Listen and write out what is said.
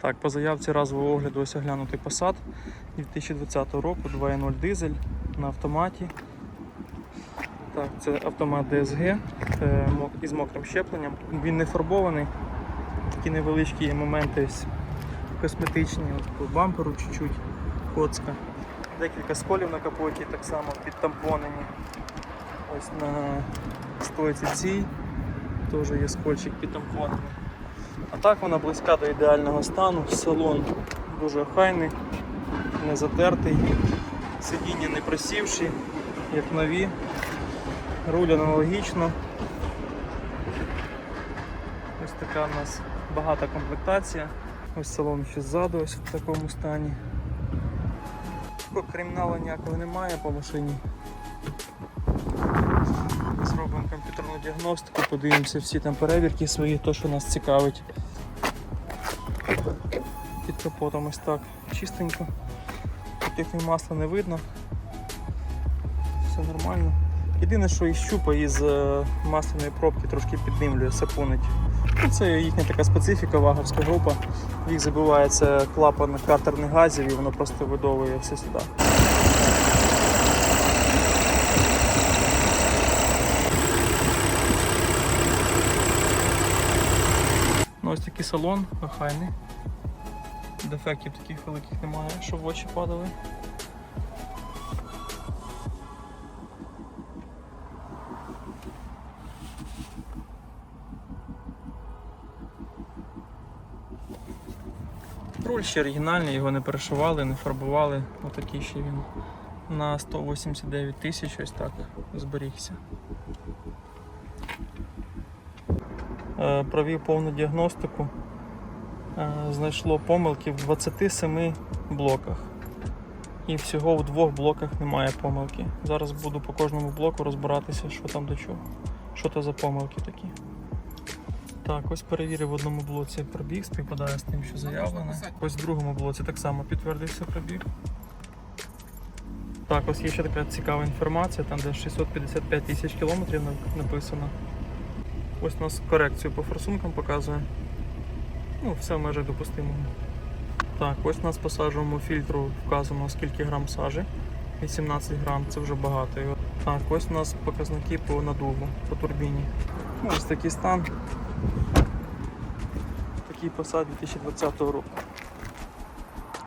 Так, по заявці разового огляду ось оглянутий Passat 2020 року, 2.0 дизель на автоматі. Так, це автомат DSG е, із мокрим щепленням. Він не фарбований. Такі невеличкі є моменти косметичні, по бамперу чуть-чуть коцка. Декілька сколів на капоті, так само підтампонені. Ось на стойці цій теж є скольчик підтампонений. А так вона близька до ідеального стану. Салон дуже охайний, не затертий, сидіння не просівші, як нові. Руль аналогічно. Ось така у нас багата комплектація. Ось салон ще ззаду, ось в такому стані. Криміналу ніякого немає по машині. Діагностику, подивимося всі там перевірки свої, то що нас цікавить. Під капотом ось так чистенько. Таких масла не видно. Все нормально. Єдине, що із щупа із е, масляної пробки трошки піддимлює, сапунить. Ну, Це їхня така специфіка, ваговська група. Їх забивається клапан картерних газів і воно просто видовує все сюди. Такий салон, охайний. Дефектів таких великих немає, щоб в очі падали. Руль ще оригінальний, його не перешивали, не фарбували. Отакий ще він на 189 тисяч ось так зберігся. Е, Провів повну діагностику. Е, Знайшло помилки в 27 блоках. І всього в двох блоках немає помилки. Зараз буду по кожному блоку розбиратися, що там до чого. Що це за помилки такі. Так, ось перевірив в одному блоці пробіг, співпадає з тим, що заявлено. Ось в другому блоці так само підтвердився пробіг. Так, ось є ще така цікава інформація, там де 655 тисяч кілометрів написано. Ось у нас корекцію по форсункам показує. Ну, все в межах допустимого. Так, ось у нас по сажовому фільтру вказано скільки грам сажі. 18 грам, це вже багато. Так, ось у нас показники по надуву, по турбіні. Ось такий стан. Такий посад 2020 року.